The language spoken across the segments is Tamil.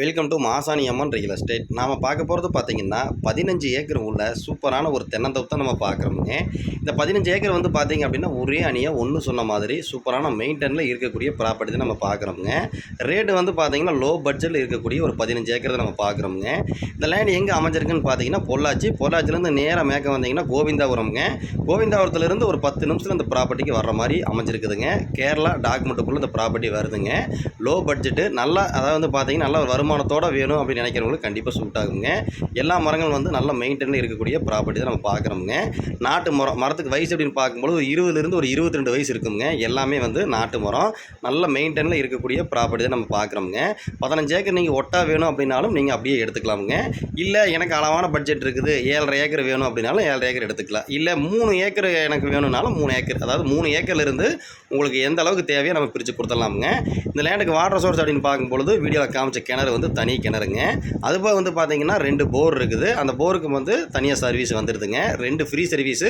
Welcome to Masani Amman real estate நாம் பார்க்க போகிறது பார்த்தீங்கன்னா பதினஞ்சு ஏக்கர் உள்ள சூப்பரான ஒரு தென்னந்தோப்பு தான் நம்ம பார்க்குறோமுங்க. இந்த பதினஞ்சு ஏக்கர் வந்து பார்த்தீங்க அப்படின்னா ஒரே அணியாக ஒன்று சொன்ன மாதிரி சூப்பரான மெயின்டெனில் இருக்கக்கூடிய ப்ராப்பர்ட்டி தான் நம்ம பார்க்குறோமுங்க. ரேட்டு வந்து பார்த்தீங்கன்னா லோ பட்ஜெட்டில் இருக்கக்கூடிய ஒரு பதினஞ்சு ஏக்கர் தான் நம்ம பார்க்குறோமுங்க. இந்த லேண்ட் எங்கே அமைஞ்சிருக்குன்னு பார்த்தீங்கன்னா பொள்ளாச்சி. பொள்ளாச்சிலேருந்து நேராக மேற்க வந்தீங்கன்னா கோவிந்தாபுரம்ங்க. கோவிந்தாபுரத்துலேருந்து ஒரு பத்து நிமிஷத்தில் இந்த ப்ராப்பர்ட்டிக்கு வர்ற மாதிரி அமைஞ்சிருக்குதுங்க. கேரளா டாக்குமெண்ட்டுக்குள்ளே இந்த ப்ராப்பர்ட்டி வருதுங்க. லோ பட்ஜெட்டு நல்லா அதாவது வந்து பார்த்தீங்கன்னா நல்லா வரும் வருமானத்தோடு வேணும் அப்படின்னு நினைக்கிறவங்களுக்கு கண்டிப்பாக சூட் ஆகுங்க. எல்லா மரங்களும் வந்து நல்ல மெயின்டெனில் இருக்கக்கூடிய ப்ராப்பர்ட்டி தான் நம்ம பார்க்குறோமுங்க. நாட்டு மரம் மரத்துக்கு வயசு அப்படின்னு பார்க்கும்போது ஒரு இருபதுலேருந்து ஒரு இருபத்தி ரெண்டு வயசு இருக்குங்க எல்லாமே வந்து நாட்டு மரம். நல்ல மெயின்டெனில் இருக்கக்கூடிய ப்ராப்பர்ட்டி தான் நம்ம பார்க்குறோமுங்க. பதினஞ்சு ஏக்கர் நீங்கள் ஒட்டா வேணும் அப்படின்னாலும் நீங்கள் அப்படியே எடுத்துக்கலாமுங்க. இல்லை எனக்கு அளவான பட்ஜெட் இருக்குது ஏழரை ஏக்கர் வேணும் அப்படின்னாலும் ஏழரை ஏக்கர் எடுத்துக்கலாம். இல்லை மூணு ஏக்கர் எனக்கு வேணும்னாலும் மூணு ஏக்கர் அதாவது மூணு ஏக்கர்லேருந்து உங்களுக்கு எந்த அளவுக்கு தேவையோ நம்ம பிரித்து கொடுத்துடலாமுங்க. இந்த லேண்டுக்கு வாட்டர் சோர்ஸ் அப்படின்னு பார்க்கும்பொழுது வீடியோவில் காமிச்ச கிணறு வந்து வந்து தனி கிணறுங்க. அதுபோல் வந்து பார்த்தீங்கன்னா ரெண்டு போர் இருக்குது. அந்த போருக்கு வந்து தனியாக சர்வீஸ் வந்துடுதுங்க ரெண்டு ஃப்ரீ சர்வீஸு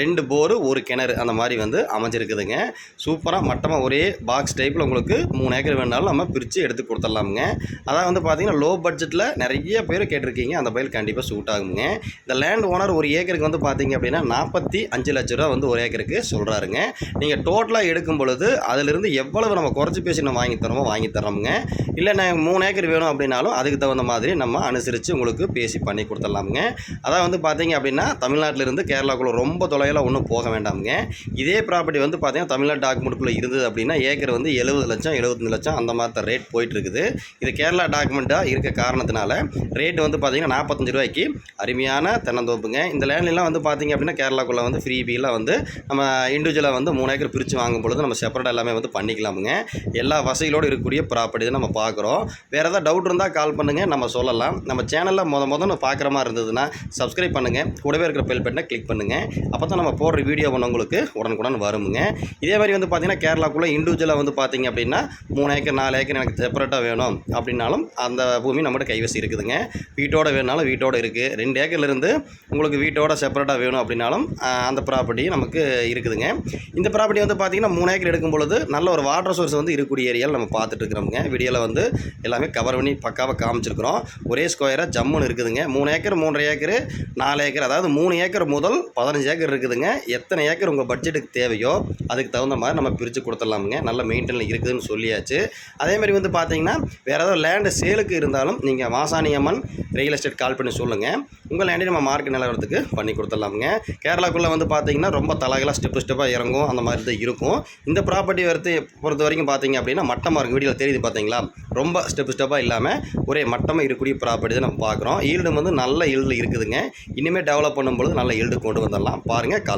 ரெண்டு போரு ஒரு கிணறு அந்த மாதிரி வந்து அமைஞ்சிருக்குதுங்க. சூப்பராக மட்டமாக ஒரே பாக்ஸ் டைப்பில் உங்களுக்கு மூணு ஏக்கர் வேணாலும் நம்ம பிரித்து எடுத்து கொடுத்துடலாமுங்க. அதான் வந்து பார்த்தீங்கன்னா லோ பட்ஜெட்டில் நிறைய பேர் கேட்டிருக்கீங்க. அந்த பயில் கண்டிப்பாக சூட் ஆகுங்க. இந்த லேண்ட் ஓனர் ஒரு ஏக்கருக்கு வந்து பார்த்தீங்க அப்படின்னா நாற்பத்தி அஞ்சு லட்ச ரூபா வந்து ஒரு ஏக்கருக்கு சொல்கிறாருங்க நீங்கள் டோட்டலாக எடுக்கும் பொழுது அதிலிருந்து எவ்வளவு நம்ம குறைச்சி பேசி நம்ம வாங்கி தரோமோ வாங்கி தரோமுங்க. இல்லை நான் மூணு ஏக்கர் வேணும் அப்படின்னாலும் அதுக்கு தகுந்த மாதிரி நம்ம அனுசரித்து உங்களுக்கு பேசி பண்ணி கொடுத்துடலாமுங்க. அதான் வந்து பார்த்தீங்க அப்படின்னா தமிழ்நாட்டிலிருந்து கேரளாக்குள்ளே ரொம்ப தொலைவில் ஒன்றும் போக வேண்டாமுங்க. இதே ப்ராப்பர்ட்டி வந்து பார்த்தீங்கன்னா தமிழ்நாடு டாக்குமெண்ட்டுக்குள்ளே இருந்தது அப்படின்னா ஏக்கர் வந்து எழுபது லட்சம் எழுபத்தஞ்சு லட்சம் அந்த மாதிரி ரேட் போயிட்டு இருக்குது இது கேரளா டாக்குமெண்ட்டாக இருக்க காரணத்தினால ரேட் வந்து பார்த்தீங்கன்னா நாற்பத்தஞ்சு ரூபாய்க்கு அருமையான தென்னந்தோப்புங்க. இந்த லேண்ட்லாம் வந்து பார்த்தீங்க அப்படின்னா கேரளாக்குள்ளே வந்து ஃப்ரீ பீலாம் வந்து நம்ம இண்டிவிஜுவலாக வந்து மூணு ஏக்கர் பிரித்து வாங்கும் பொழுது நம்ம செப்பரேட்டாக எல்லாமே வந்து பண்ணிக்கலாமுங்க. எல்லா வசதிகளோடு இருக்கக்கூடிய ப்ராப்பர்ட்டி தான் நம்ம பார்க்குறோம். வேறு ஏதாவது டவுட் இருந்தால் கால் பண்ணுங்கள் நம்ம சொல்லலாம். நம்ம சேனலில் முத முதல்ல பார்க்குற மாதிரி இருந்ததுன்னா சப்ஸ்கிரைப் பண்ணுங்கள் கூடவே இருக்கிற பெல் பட்டனை கிளிக் பண்ணுங்கள் அப்போ தான் நம்ம போடுற வீடியோ ஒன்று உங்களுக்கு உடனுக்குடன் வருமுங்க. இதே மாதிரி வந்து பார்த்தீங்கன்னா கேரளாக்குள்ளே இண்டிவிஜுவலாக வந்து பார்த்தீங்க அப்படின்னா மூணு ஏக்கர் நாலு ஏக்கர் எனக்கு செப்பரேட்டாக வேணும் அப்படின்னாலும் அந்த பூமி நம்மகிட்ட கைவசி இருக்குதுங்க. வீட்டோட வேணுனாலும் வீட்டோட இருக்குது ரெண்டு ஏக்கர்லேருந்து உங்களுக்கு வீட்டோட செப்பரேட்டாக வேணும் அப்படின்னாலும் அந்த ப்ராப்பர்ட்டி நமக்கு இருக்குதுங்க. இந்த ப்ராப்பர்ட்டி வந்து பார்த்தீங்கன்னா மூணு ஏக்கர் எடுக்கும் பொழுது நல்ல ஒரு வாட்டர் சோர்ஸ் வந்து இருக்கக்கூடிய ஏரியாவில் நம்ம பார்த்துட்டு இருக்கிறோமுங்க. வீடியோவில் வந்து எல்லாமே கவர் பண்ணி பக்காவாக காமிச்சிருக்கிறோம். ஒரே ஸ்கொயராக ஜம்முன்னு இருக்குதுங்க. மூணு ஏக்கர் மூன்றரை ஏக்கர் நாலு ஏக்கர். அதாவது மூணு ஏக்கர் முதல் பதினஞ்சு ஏக்கர் இருக்குதுங்க. எத்தனை ஏக்கர் உங்கள் பட்ஜெட்டுக்கு தேவையோ அதுக்கு தகுந்த மாதிரி நம்ம பிரித்து கொடுத்துடலாமுங்க. நல்ல மெயின்டெனில் இருக்குதுன்னு சொல்லியாச்சு. அதே மாதிரி வந்து பார்த்தீங்கன்னா வேறு ஏதாவது லேண்டு சேலுக்கு இருந்தாலும் நீங்கள் வாசாணி அம்மன் ரியல் எஸ்டேட் கால் பண்ணி சொல்லுங்கள் உங்கள் லேண்டை நம்ம மார்க்கெட் நிலவரத்துக்கு பண்ணி கொடுத்துடலாமுங்க. கேரளாக்குள்ளே வந்து பார்த்தீங்கன்னா ரொம்ப தலகலாக ஸ்டெப்பு ஸ்டெப்பாக இறங்கும். அந்த மாதிரி தான் இருக்கும். இந்த ப்ராப்பர்ட்டி வரத்து பொறுத்த வரைக்கும் பார்த்தீங்க அப்படின்னா மட்டமாக இருக்கும். வீடியோவில் தெரியுது பார்த்தீங்களா ரொம்ப ஸ்டெப் ஸ்டெப்பாக இல்லாமல் ஒரே மட்டமாக இருக்கக்கூடிய ப்ராப்பர்ட்டி தான் நம்ம பார்க்குறோம். ஈல்டு வந்து நல்ல ஈல்டு இருக்குதுங்க. இனிமேல் டெவலப் பண்ணும்பொழுது நல்ல ஈல்டு கொண்டு வந்துடலாம். பாருங்கள் கால்